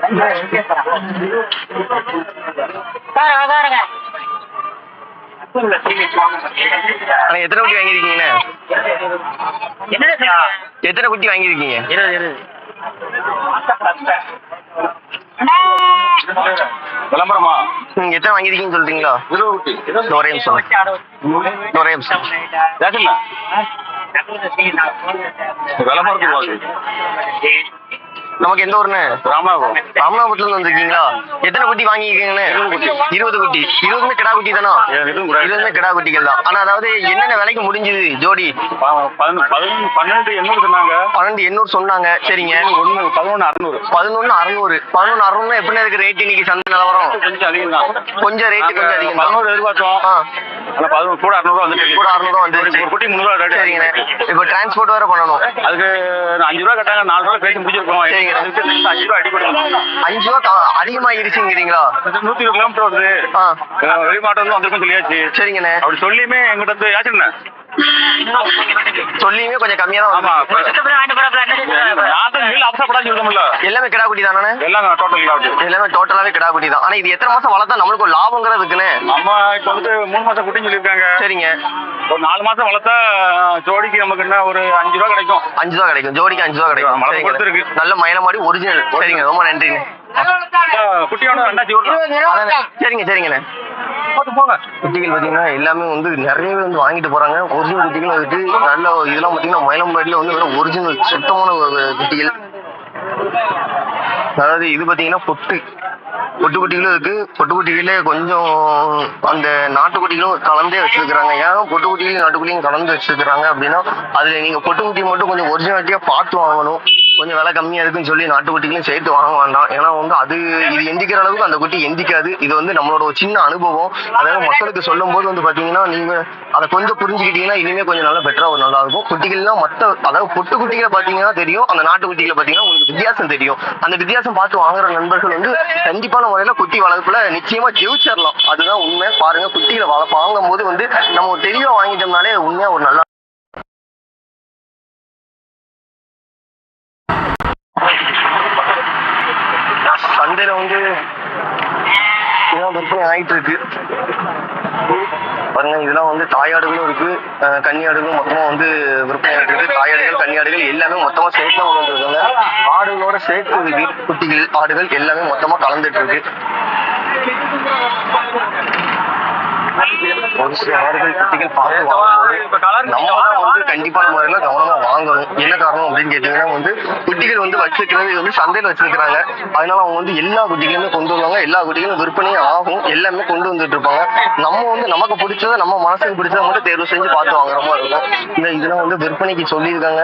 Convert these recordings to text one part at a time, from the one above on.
எத்தனை குட்டி வாங்கியிருக்கீங்கண்ணே? எத்தனை குட்டி வாங்கியிருக்கீங்க? விளம்பரமா? நீங்க எத்தனை வாங்கியிருக்கீங்கன்னு சொல்றீங்களா? இருபது குட்டி. ஒரே நிமிஷம். ஒரே நிமிஷம். விளம்பரத்துக்கு நமக்கு எந்த ஊருண்ணே ராமநாதபுரம். ராமநாதபுரத்துல இருந்து வந்திருக்கீங்களா? எத்தனை குட்டி வாங்கியிருக்கீங்கண்ணே இருபது குட்டி. இருபதுமே கிடா குட்டி தானா? இருபதுமே கிடா குட்டிகள் தான். ஆனா அதாவது என்னென்ன விலைக்கு முடிஞ்சுது ஜோடி? பன்னெண்டு எண்ணூறு சொன்னாங்க. பன்னெண்டு எண்ணூறு சொன்னாங்க. சரிங்க. ஒன்று பதினொன்று அறநூறு. பதினொன்னு அறுநூறு. பதினொன்னு அறுநூறு எப்படி இருக்கு ரேட் இன்னைக்கு சந்தை நிலவரம்? கொஞ்சம் அதிகம் தான். கொஞ்சம் ரேட்டு கொஞ்சம் அதிகம் தான். பதினோரு எதிர்பார்த்தோம். கூட அறுநூறுவா வந்துட்டு கூட அறுநூறு வந்துருச்சு. ஒரு குட்டி முந்நூறுவா ரேட்டு சரிங்கண்ணே இப்போ டிரான்ஸ்போர்ட் வேற பண்ணணும். அதுக்கு அஞ்சு ரூபா கட்டாங்க நாலு ரூபா பேசி முடிச்சிருக்கோம். சரிங்க. அஞ்சு ரூபா அடி அஞ்சு ரூபா அதிகமாயிருச்சுங்கிறீங்களா? நூத்தி இருபது கிலோமீட்டர் வருது. வெளிமாட்டம் வந்து வந்திருக்கும் சொல்லியாச்சு. சரிங்கண்ணே. அப்படி சொல்லியுமே எங்கிட்ட வந்து யாச்சுண்ணே சொல்லியுமே கொஞ்சம் கம்மியா தான் ஆமா அவசரப்படாது சொல்லுமில்ல எல்லாமே கிடா குட்டி தானே? எல்லாம் டோட்டல் எல்லாமே டோட்டலாவே கிடா குட்டி தான். ஆனா இது எத்தனை மாசம் வளர்த்தா நம்மளுக்கு ஒரு லாபங்கிறது அம்மா இப்போ வந்துட்டு மூணு மாசம் குட்டின்னு சொல்லியிருக்காங்க. சரிங்க. ஒரு நாலு மாசம் வளர்த்தா ஜோடிக்கு நமக்கு என்ன ஒரு அஞ்சு ரூபா கிடைக்கும். அஞ்சு ரூபா கிடைக்கும். ஜோடிக்கு அஞ்சு ரூபா கிடைக்கும். நல்ல மயிலமாடி ஒரிஜினல் சரிங்க. ரொம்ப அஹ் குட்டியோட. சரிங்க சரிங்கண்ணே. குட்டிகள் பார்த்தீங்கன்னா எல்லாமே வந்து நிறைய பேர் வந்து வாங்கிட்டு போறாங்க. ஒரிஜினல் குட்டிகளும் இருக்கு நல்ல இதெல்லாம் பார்த்தீங்கன்னா மயிலம்பாடியில் வந்து ஒரிஜினல் சுத்தமான ஒரு குட்டிகள். அதாவது இது பார்த்தீங்கன்னா பொட்டு. பொட்டு குட்டிகளும் இருக்கு. பொட்டு குட்டிகளே கொஞ்சம் அந்த நாட்டுக்குட்டிகளும் கலந்தே வச்சிருக்கிறாங்க. ஏன்? பொட்டு குட்டிகளையும் நாட்டுக்குட்டியும் கலந்து வச்சிருக்கிறாங்க அப்படின்னா அதுல நீங்க பொட்டு குட்டி மட்டும் கொஞ்சம் ஒரிஜினாலிட்டியா பார்த்து வாங்கணும். கொஞ்சம் விலை கம்மியா இருக்குன்னு சொல்லி நாட்டுக்குட்டிகளையும் சேர்த்து வாங்க வேண்டாம். ஏன்னா வந்து அது இது எந்திக்கிற அளவுக்கு அந்த குட்டி எந்திக்காது. இது வந்து நம்மளோட ஒரு சின்ன அனுபவம். அதாவது மக்களுக்கு சொல்லும் போது வந்து பாத்தீங்கன்னா நீங்க அதை கொஞ்சம் புரிஞ்சுக்கிட்டீங்கன்னா இனிமே கொஞ்சம் நல்லா பெட்டரா ஒரு நல்லா இருக்கும். குட்டிகள்லாம் மத்த அதாவது பொட்டு குட்டிகளை பாத்தீங்கன்னா தெரியும். அந்த நாட்டுக்குட்டிகளை பார்த்தீங்கன்னா பாத்தீங்கன்னா உங்களுக்கு வித்தியாசம் தெரியும். அந்த வித்தியாசம் பார்த்து வாங்குற நண்பர்கள் வந்து கண்டிப்பான முறையில குட்டி வளர்ப்புல நிச்சயமா ஜெயிச்சிடலாம் அதுதான் உண்மை. பாருங்க குட்டிகளை வள வாங்கும் போது வந்து நம்ம ஒரு தெளிவா வாங்கிட்டோம்னாலே உண்மையா ஒரு நல்லா சந்தையில வந்து இதெல்லாம் விற்பனை ஆயிட்டு இருக்கு. பாருங்க இதெல்லாம் வந்து தாயாடுகளும் இருக்கு. கன்னியாடுகளும் மொத்தமா வந்து விற்பனை இருக்குது இருக்கு. தாயாடுகள் கன்னியாடுகள் எல்லாமே மொத்தமா சேர்த்து தான் கொண்டு இருக்காங்க ஆடுகளோட சேர்த்து இருக்கு குட்டிகள் ஆடுகள் எல்லாமே மொத்தமா கலந்துட்டு இருக்கு. ஒரு சில ஆடுகள் குட்டிகள் பார்த்து வாங்கும்போது நம்ம தான் வந்து கண்டிப்பான முறையில கவனமா வாங்கணும். என்ன காரணம் அப்படின்னு கேட்டீங்கன்னா வந்து குட்டிகள் வந்து வச்சிருக்கிறது வந்து சந்தையில வச்சிருக்கிறாங்க. அதனால அவங்க வந்து எல்லா குட்டிகளுமே கொண்டு வருவாங்க. எல்லா குட்டிகளும் விற்பனையும் ஆகும். எல்லாமே கொண்டு வந்துட்டு இருப்பாங்க. நம்ம வந்து நமக்கு பிடிச்சதை நம்ம மனசுக்கு பிடிச்சதை மட்டும் தேர்வு செஞ்சு பார்த்து வாங்குற மாதிரி இருக்கும். இந்த இதெல்லாம் வந்து விற்பனைக்கு சொல்லியிருக்காங்க.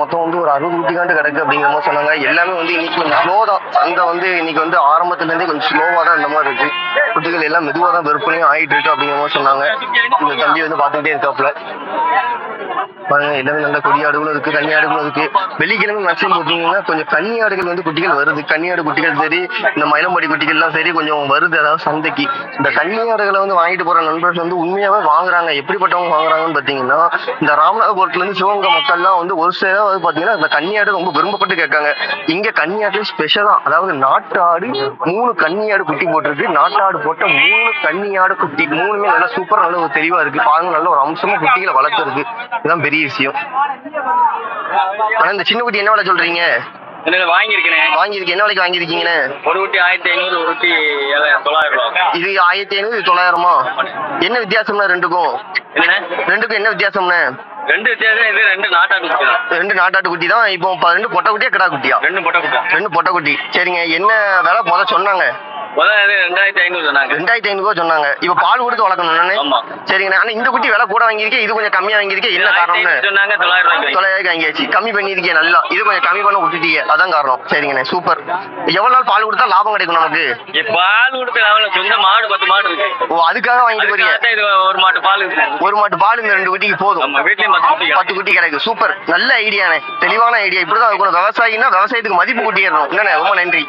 மொத்தம் வந்து ஒரு அறுபது குட்டிகாண்டு கிடக்கு அப்படிங்கிற மாதிரி சொன்னாங்க. எல்லாமே வந்து இன்னைக்கு கொஞ்சம் ஸ்லோ தான். சந்தை வந்து இன்னைக்கு வந்து ஆரம்பத்துல இருந்தே கொஞ்சம் ஸ்லோவா தான் இந்த மாதிரி இருக்கு. குட்டிகள் எல்லாம் மெதுவா தான் விற்பனையும் ஆயிட்டு இருக்கு. அப்படிங்கிற மாதிரி சொன்னாங்க. இந்த தம்பி வந்து பார்த்துக்கிட்டே இருக்காப்புல. பாருங்க எல்லாமே நல்ல கொடியாடுகளும் இருக்கு கன்னியாடுகளும் இருக்கு. வெள்ளிக்கிழமை மேக்ஸிமம் பார்த்தீங்கன்னா கொஞ்சம் கன்னியாடுகள் வந்து குட்டிகள் வருது. கன்னியாடு குட்டிகள் சரி இந்த மயிலம்பாடி குட்டிகள்லாம் சரி கொஞ்சம் வருது அதாவது சந்தைக்கு. இந்த கன்னியாடுகளை வந்து வாங்கிட்டு போற நண்பர்கள் வந்து உண்மையாவே வாங்குறாங்க. எப்படிப்பட்டவங்க வாங்குறாங்கன்னு பாத்தீங்கன்னா இந்த ராமநாதபுரத்துல இருந்து சிவகங்கை மக்கள்லாம் வந்து ஒரு சில வந்து பாத்தீங்கன்னா இந்த கன்னியாடு ரொம்ப விரும்பப்பட்டு கேட்காங்க. இங்க கன்னியாடு ஸ்பெஷலா அதாவது நாட்டு ஆடு மூணு கன்னியாடு குட்டி போட்டிருக்கு. நாட்டாடு போட்ட மூணு கன்னியாடு குட்டி மூணுமே நல்லா சூப்பரா நல்ல ஒரு தெளிவா இருக்கு. பாருங்க நல்ல ஒரு அம்சமா குட்டிகளை வளர்த்துருக்கு. இதுதான் பெரிய விஷயம். ஆனா இந்த சின்ன குட்டி என்ன விலை சொல்றீங்க? என்ன வாங்கியிருக்கேன். வாங்கியிருக்கு. என்ன விலைக்கு வாங்கியிருக்கீங்கண்ணே ஒரு குட்டி ஆயிரத்தி ஐநூறு ஒரு குட்டி ஏழாயிரம் தொள்ளாயிரம் ரூபா இது ஆயிரத்தி ஐநூறு தொள்ளாயிரமா? என்ன வித்தியாசம்னா ரெண்டுக்கும்? ரெண்டுக்கும் என்ன வித்தியாசம்ண்ணே? ரெண்டு வித்தியாசம் இது ரெண்டு நாட்டாட்டு குட்டி தான் ரெண்டு நாட்டாட்டு குட்டி தான். இப்போ ரெண்டு பொட்டை குட்டியா கிடா குட்டியா? ரெண்டு பொட்டை குட்டி ரெண்டு பொட்டை குட்டி. சரிங்க என்ன விலை? முத சொன்னாங்க. ரெண்டாயிரத்தி ஐநூறு சொன்னாங்க. ரெண்டாயிரத்தி ஐநூறு ரூபா சொன்னாங்க. இப்போ பால் கொடுத்து வளர்க்கணும். சரிங்கண்ணா. ஆனா இந்த குட்டி விலை கூட வாங்கியிருக்கேன் இது கொஞ்சம் கம்மியா வாங்கியிருக்கேன் என்ன காரணம்னு? சொன்னாங்க தொள்ளாயிரம் ரூபாய்க்கு தொள்ளாயிரம் வாங்கியாச்சு. கம்மி பண்ணியிருக்கேன் நல்லா. இது கொஞ்சம் கம்மி பண்ண விட்டுட்டீங்க. அதான் காரணம். சரிங்கண்ணே சூப்பர். எவ்வளவு நாள் பால் கொடுத்தா லாபம் கிடைக்கும் நமக்கு? இங்க பால் கொடுத்து அவள சொந்த மாடு பத்து மாடு இருக்கு. ஓ அதுக்காக வாங்கிட்டு போறீங்க? ஒரு மாட்டு பால் இருக்கு. ஒரு மாட்டு பால் இந்த ரெண்டு குட்டிக்கு போதும். வீட்லயும் பத்து குட்டி கிடைக்கும். சூப்பர். நல்ல ஐடியாண்ணே. தெளிவான ஐடியா. இப்படிதான் இருக்கணும். விவசாயினா விவசாயத்துக்கு மதிப்பு கூட்டிடணும். என்னண்ணே ரொம்ப நன்றி.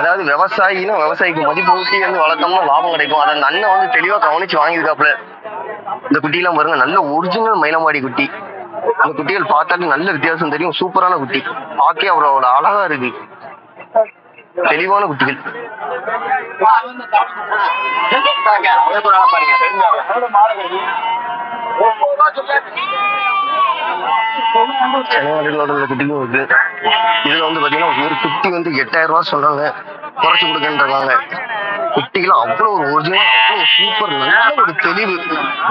அதாவது விவசாயினா விவசாயிக்கு மதிப்பு ஊட்டி வந்து வளர்த்தோம்னா லாபம் கிடைக்கும். அதை அந்த அண்ணன் வந்து தெளிவா கவனிச்சு வாங்கியிருக்காப்புல. இந்த குட்டியெல்லாம் பாருங்க நல்ல ஒரிஜினல் மயிலமாடி குட்டி. அந்த குட்டிகள் பார்த்தாலே நல்ல வித்தியாசம் தெரியும். சூப்பரான குட்டி. பார்க்கவே அவரோட அழகா இருக்கு. தெளிவான குட்டிகள். சென்னையாடுகளோட இருக்கு. இதுல வந்து பாத்தீங்கன்னா ஒரு குட்டி வந்து எட்டாயிரம் ரூபாய் சொல்றாங்க. குறைச்சு கொடுக்கன்றாங்க குட்டிகளும் அவ்வளவு ஒரு ஒரிஜினல் அவ்வளவு சூப்பர் நல்ல ஒரு தெளிவு.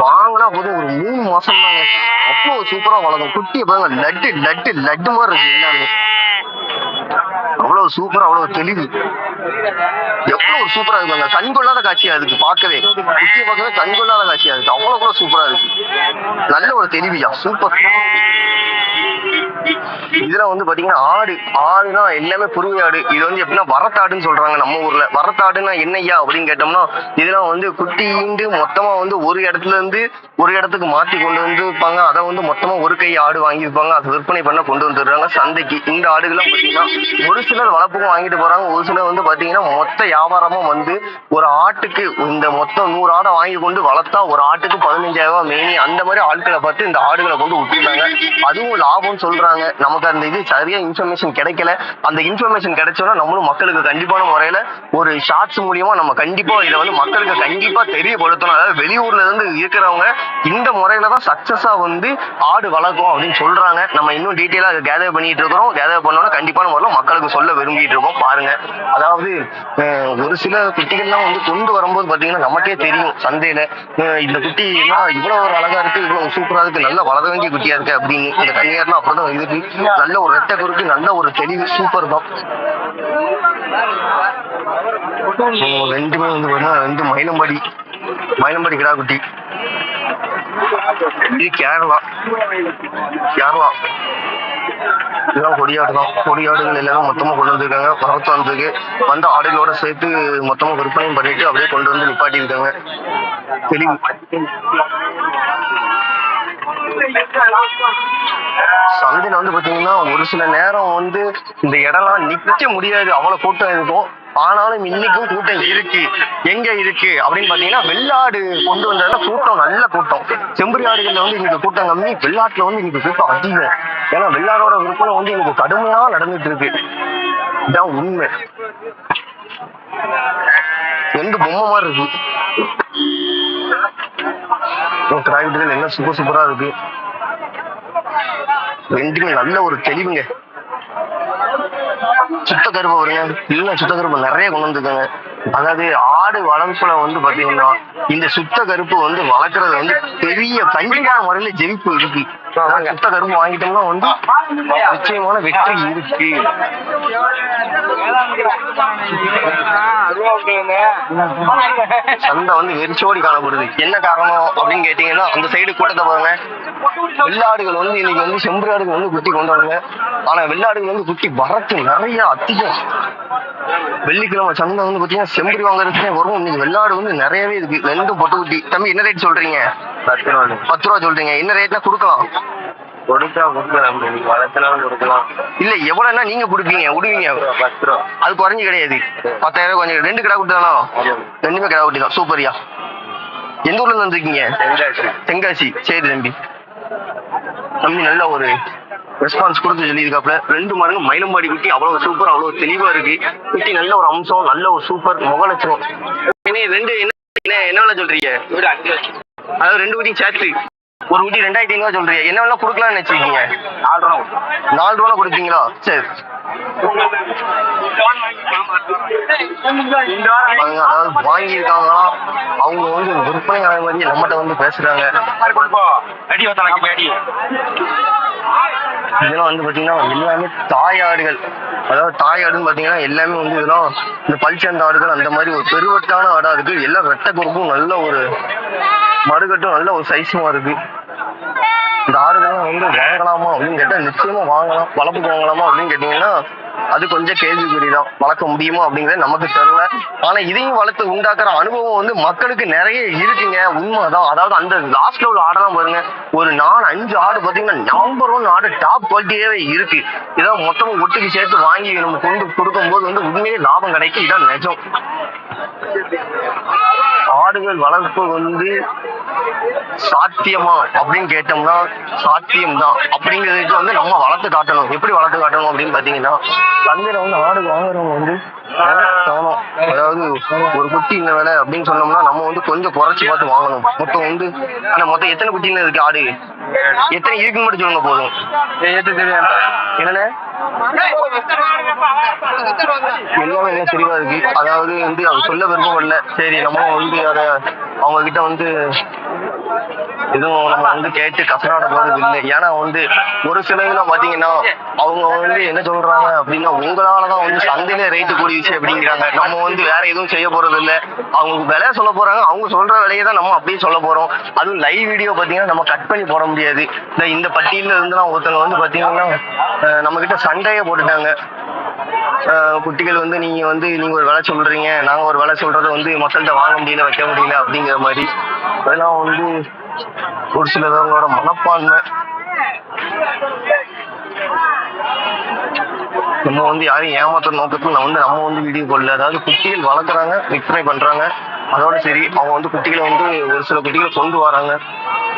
வாங்கினா போதும் ஒரு மூணு மாசம் தாங்க அவ்வளவு சூப்பரா வளரும். குட்டியை பாருங்க லட்டு லட்டு லட்டு மாதிரி இருக்கு எல்லாமே. அவ்வளவு சூப்பரா அவ்வளவு தெளிவு. எவ்வளவு சூப்பரா இருக்கு கண் கொள்ளாத காட்சியா இருக்கு பார்க்கவே. முக்கிய பார்க்கவே கண் கொள்ளாத காட்சியா இருக்கு. அவ்வளவு கூட சூப்பரா இருக்கு. நல்ல ஒரு தெளிவியா சூப்பர் இதுல வந்து பாத்தீங்கன்னா ஆடு ஆடுனா எல்லாமே புருவை ஆடு. இது வந்து எப்படின்னா வரத்தாடுன்னு சொல்றாங்க நம்ம ஊர்ல. வரத்தாடுன்னா என்னையா அப்படின்னு கேட்டோம்னா இதெல்லாம் வந்து குட்டிண்டு மொத்தமா வந்து ஒரு இடத்துல இருந்து ஒரு இடத்துக்கு மாத்தி கொண்டு வந்துருப்பாங்க அதை வந்து மொத்தமா ஒரு கை ஆடு வாங்கி வைப்பாங்க. அதை விற்பனை பண்ண கொண்டு வந்துடுறாங்க சந்தைக்கு இந்த ஆடுகள்லாம் பாத்தீங்கன்னா ஒரு சிலர் வளர்ப்புக்கும் வாங்கிட்டு போறாங்க. ஒரு சிலர் வந்து பாத்தீங்கன்னா மொத்த வியாபாரமா வந்து ஒரு ஆட்டுக்கு இந்த மொத்தம் நூறு ஆடை வாங்கி கொண்டு வளர்த்தா ஒரு ஆட்டுக்கு பதினஞ்சாயிரம் ரூபாய் மேனி அந்த மாதிரி ஆட்களை பார்த்து இந்த ஆடுகளை கொண்டு விட்டுருந்தாங்க அதுவும் லாபம் சொல்றாங்க. நமக்கு அந்த இது சரியா இன்ஃபர்மேஷன் கிடைக்கல. அந்த இன்ஃபர்மேஷன் கிடைச்சோன்னா நம்மளும் மக்களுக்கு கண்டிப்பான முறையில ஒரு ஷார்ட்ஸ் மூலியமா நம்ம கண்டிப்பா இதை வந்து மக்களுக்கு கண்டிப்பா தெரியப்படுத்தணும். அதாவது வெளியூர்ல இருந்து இருக்கிறவங்க இந்த முறையில தான் சக்சஸா வந்து ஆடு வளர்க்கும் அப்படின்னு சொல்றாங்க. நம்ம இன்னும் டீட்டெயிலா கேதர் பண்ணிட்டு இருக்கிறோம். கேதர் பண்ணோம்னா கண்டிப்பான முறையில் மக்களுக்கு சொல்ல விரும்பிட்டு இருக்கோம் பாருங்க. அதாவது ஒரு சில குட்டிகள்லாம் வந்து கொண்டு வரும்போது பாத்தீங்கன்னா நமக்கே தெரியும் சந்தையில. இந்த குட்டி எல்லாம் இவ்வளவு ஒரு அழகா இருக்கு இவ்வளவு சூப்பரா இருக்கு நல்லா வளர வேண்டிய குட்டியா இருக்கு அப்படின்னு. இந்த கன்னியார்லாம் அப்படிதான் இருக்கு. நல்ல ஒரு ரெட்டை குறுக்கு நல்ல ஒரு தெளிவு சூப்பர் தான். ரெண்டுமே வந்து பாத்தீங்கன்னா ரெண்டு மயிலம்பாடி மயிலம்பாடி கிடா குட்டி. இது கேரளா. கேரளா. இதெல்லாம் கொடியாடு தான் கொடியாடுகள் எல்லாமே மொத்தமா கொண்டு வந்திருக்காங்க. வரத்து வந்திருக்கு. வந்து ஆடுகளோட சேர்த்து மொத்தமா விற்பனையும் பண்ணிட்டு அப்படியே கொண்டு வந்து நிப்பாட்டி இருக்காங்க தெளிவு. சந்தையில வந்து பாத்தீங்கன்னா ஒரு சில நேரம் வந்து இந்த இடம்லாம் நிக்க முடியாது. அவ்வளவு கூட்டம் இருக்கும். ஆனாலும் இன்னைக்கும் கூட்டம் இருக்கு. எங்க இருக்கு? அப்படின்னு பாத்தீங்கன்னா வெள்ளாடு கொண்டு வந்ததுல கூட்டம் நல்ல கூட்டம். செம்பரி ஆடுகள்ல வந்து இன்னைக்கு கூட்டம் கம்மி. வெள்ளாட்டுல வந்து இன்னைக்கு கூட்டம் அதிகம். ஏன்னா வெள்ளாடோட விற்பனை வந்து இன்னைக்கு கடுமையா நடந்துட்டு இருக்கு. இதான் உண்மை. ரெண்டு பொம்மை மாதிரி இருக்கு. கிராவிட்டுகள் என்ன சூப்பர் சூப்பரா இருக்கு. ரெண்டுமே நல்ல ஒரு தெளிவுங்க. சுத்த கருப்பு வருங்க இல்ல சுத்த கருப்பு நிறைய கொண்டு வந்திருக்காங்க. அதாவது ஆடு வளர்ப்புல வந்து பாத்தீங்கன்னா இந்த சுத்த கருப்பு வந்து வளர்க்கறது வந்து பெரிய கண்டிப்பான முறையில ஜெயிப்பு இருக்கு. சுத்த கருப்பு வாங்கிட்டோம்னா வந்து நிச்சயமான வெற்றி இருக்கு. சந்தை வந்து வெறிச்சோடி காணப்படுது. என்ன காரணம் அப்படின்னு கேட்டீங்கன்னா அந்த சைடு கூட்டத்தை பாருங்க. வெள்ளாடுகள் வந்து இன்னைக்கு வந்து செம்பு ஆடுகள் வந்து குட்டி கொண்டு வராங்க ஆனா வெள்ளாடுகள் வந்து குட்டி வரத்து நிறைய அதிகம். வெள்ளிக்கிழமை சந்தை வந்து பாத்தீங்கன்னா செம்பரி வாங்குறதுக்கே வரும். இன்னைக்கு வெள்ளாடு வந்து நிறையவே இருக்கு. ரெண்டும் பொட்டு குட்டி. தம்பி என்ன ரேட் சொல்றீங்க? பத்து ரூபா பத்து ரூபா சொல்றீங்க. என்ன ரேட்னா கொடுக்கலாம். கொடுத்தா கொடுக்கலாம். நீங்க வளர்த்தனாலும் கொடுக்கலாம். இல்ல எவ்வளவுன்னா நீங்க கொடுப்பீங்க. விடுவீங்க பத்து ரூபா அது குறைஞ்சு கிடையாது. பத்தாயிரம் கொஞ்சம் ரெண்டு கடை குட்டி தானா? ரெண்டுமே கடை குட்டி தான். சூப்பரியா எந்த ஊர்ல இருந்து வந்திருக்கீங்க? தென்காசி. தென்காசி. சரி தம்பி. தம்பி நல்ல ஒரு ரெஸ்பான்ஸ் கொடுத்து சொல்லியிருக்காப்ல ரெண்டு மடங்கு மயிலம்பாடி குட்டி அவ்வளவு சூப்பர் அவ்வளவு தெளிவா இருக்கு. குட்டி நல்ல ஒரு அம்சம் நல்ல ஒரு சூப்பர் முகலட்சணம் என்ன ரெண்டு என்ன என்ன சொல்றீங்க? அதாவது ரெண்டு குட்டியும் சேர்த்து. ஒரு குட்டி ரெண்டாயிரத்தி ஐநூறு சொல்றீங்க. என்ன வேணா கொடுக்கலாம்னு நினைச்சிருக்கீங்க? ரூபா நாலு ரூபா கொடுப்பீங்களா சரி. அவங்க அதாவது வாங்கியிருக்காங்களா? அவங்க வந்து விற்பனை ஆன மாதிரி நம்மகிட்ட வந்து பேசுறாங்க. இதெல்லாம் வந்து பாத்தீங்கன்னா எல்லாமே தாயாடுகள் அதாவது தாயாடுன்னு பாத்தீங்கன்னா எல்லாமே வந்து இதெல்லாம் இந்த பல்சந்த ஆடுகள் அந்த மாதிரி ஒரு பெருவட்டான ஆடா இருக்கு. எல்லாம் ரெட்டை குறுக்கும் நல்ல ஒரு மடுகட்டும் நல்ல ஒரு சைஸுமா இருக்கு. இந்த ஆடுகள்லாம் வந்து வாங்கலாமா அப்படின்னு கேட்டா நிச்சயமா வாங்கலாம். வளர்ப்புக்கு வாங்கலாமா அப்படின்னு கேட்டீங்கன்னா அது கொஞ்சம் கேள்விக்குறி தான் வளர்க்க முடியுமோ அப்படிங்கிறது நமக்கு தெரியல. ஆனா இதையும் வளர்த்து உண்டாக்குற அனுபவம் வந்து மக்களுக்கு நிறைய இருக்குங்க. உண்மைதான். அதாவது அந்த லாஸ்ட்ல உள்ள ஆடெல்லாம் பாருங்க. ஒரு நாலு அஞ்சு ஆடு பாத்தீங்கன்னா நம்பர் ஒன் ஆடு டாப் குவாலிட்டியாவே இருக்கு. இதான் மொத்தமா ஒட்டுக்கு சேர்த்து வாங்கி நம்ம கொண்டு கொடுக்கும்போது வந்து உண்மையிலே லாபம் கிடைக்கும் இதான் நிஜம். ஆடுகள் வளர்ப்பு வந்து சாத்தியமா அப்படின்னு கேட்டோம்னா சாத்தியம் தான் அப்படிங்கிறதுக்கு வந்து நம்ம வளர்த்து காட்டணும். எப்படி வளர்த்து காட்டணும் அப்படின்னு பாத்தீங்கன்னா சந்தையில வந்து ஆடு வாங்குறவங்க வந்து கவனம் அதாவது ஒரு குட்டி இந்த விலை அப்படின்னு சொன்னோம்னா நம்ம வந்து கொஞ்சம் குறைச்சு பார்த்து வாங்கணும். மொத்தம் வந்து ஆனா மொத்தம் எத்தனை குட்டின்னு இருக்கு ஆடு? எத்தனை இருக்குன்னு மட்டும் சொல்லுங்க போதும். என்னண்ணே? எல்லாமே என்ன தெளிவா இருக்கு? அதாவது வந்து அவர் சொல்ல விருப்பப்படல சரி நம்ம வந்து அத அவங்க கிட்ட வந்து எதுவும் நம்ம வந்து கேட்டு கசனாட போறது இல்லை ஏன்னா வந்து ஒரு சில இதுல பாத்தீங்கன்னா அவங்க வந்து என்ன சொல்றாங்க அப்படின்னா உங்களாலதான் வந்து சந்தையில ரேட்டு கூடிச்சு அப்படிங்கிறாங்க. நம்ம வந்து வேற எதுவும் செய்ய போறது இல்ல. அவங்க விலைய சொல்ல போறாங்க. அவங்க சொல்ற விலையை தான் நம்ம அப்படியே சொல்ல போறோம். அதுவும் லைவ் வீடியோ பாத்தீங்கன்னா நம்ம கட் பண்ணி போட முடியாது. இந்த இந்த பட்டியல இருந்துலாம் ஒருத்தவங்க வந்து பாத்தீங்கன்னா நம்ம கிட்ட சண்டைய போட்டுட்டாங்க. அஹ் குட்டிகள் வந்து நீங்க வந்து நீங்க ஒரு வேலை சொல்றீங்க நாங்க ஒரு வேலை சொல்றதை வந்து மக்கள்கிட்ட வாங்க முடியல வைக்க முடியல அப்படிங்கிற மாதிரி. அதெல்லாம் வந்து ஒரு சிலவங்களோட மனப்பான்மை. நம்ம வந்து யாரையும் ஏமாத்துற நோக்கத்துல நம்ம வந்து நம்ம வந்து வீடியோ போடல. அதாவது குட்டிகள் வளர்க்குறாங்க விற்பனை பண்றாங்க. அதோட சரி அவங்க வந்து குட்டிகளை வந்து ஒரு சில குட்டிகளை கொண்டு வராங்க.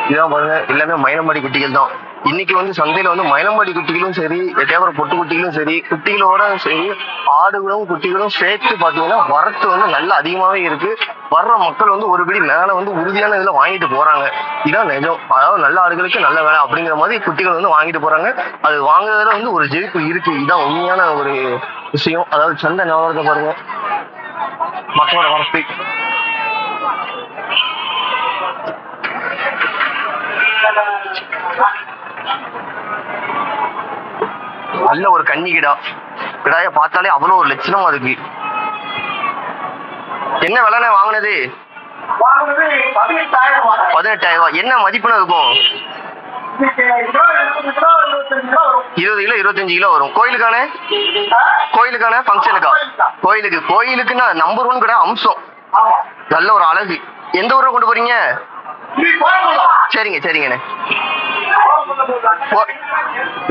இதான் பாருங்க எல்லாமே மயிலம்பாடி குட்டிகள் தான். இன்னைக்கு வந்து சந்தையில வந்து மயிலம்பாடி குட்டிகளும் சரி எட்டையாபுரம் பொட்டு குட்டிகளும் சரி குட்டிகளோட சரி ஆடுகளும் குட்டிகளும் சேர்த்து பாத்தீங்கன்னா வரத்து வந்து நல்லா அதிகமாவே இருக்கு. வர்ற மக்கள் வந்து ஒருபடி மேல வந்து உறுதியான இதுல வாங்கிட்டு போறாங்க. இதான் நிஜம். அதாவது நல்ல ஆடுகளுக்கு நல்ல வேலை அப்படிங்கிற மாதிரி குட்டிகள் வந்து வாங்கிட்டு போறாங்க. அது வாங்குறதுல வந்து ஒரு ஜெயிப்பு இருக்கு. இதான் உண்மையான ஒரு விஷயம். அதாவது சந்தை நிலவரத்தை பாருங்க. மக்களோட வரத்து. நல்ல ஒரு கன்னி கிடா கிடாய பார்த்தாலே அவ்வளவு ஒரு லட்சணமா இருக்கு என்ன விலைண்ணே வாங்கினது? பதினெட்டாயிரம் ரூபாய். என்ன மதிப்புன்னு இருக்கும் இருபது கிலோ இருபத்தஞ்சு கிலோ வரும். கோயிலுக்கான கோயிலுக்கான ஃபங்க்ஷனுக்கா கோயிலுக்கு? கோயிலுக்குன்னா நம்பர் ஒன் கடை அம்சம். நல்ல ஒரு அழகு. எந்த ஊரை கொண்டு போறீங்க? சரிங்க சரிங்கண்ணே.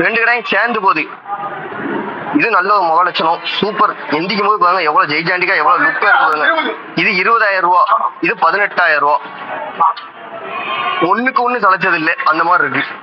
ரெண்டு கடையும் சேர்ந்து போகுது. இது நல்ல ஒரு முக லட்சணம். சூப்பர். எந்திக்கும் போது பாருங்க எவ்வளவு ஜெய்ஜாண்டிக்கா எவ்வளவு லுக்கா இருக்கு பாருங்க. இது இருபதாயிரம் ரூபா. இது பதினெட்டாயிரம் ரூபா. ஒண்ணுக்கு ஒண்ணு சளைச்சது இல்லை அந்த மாதிரி இருக்கு.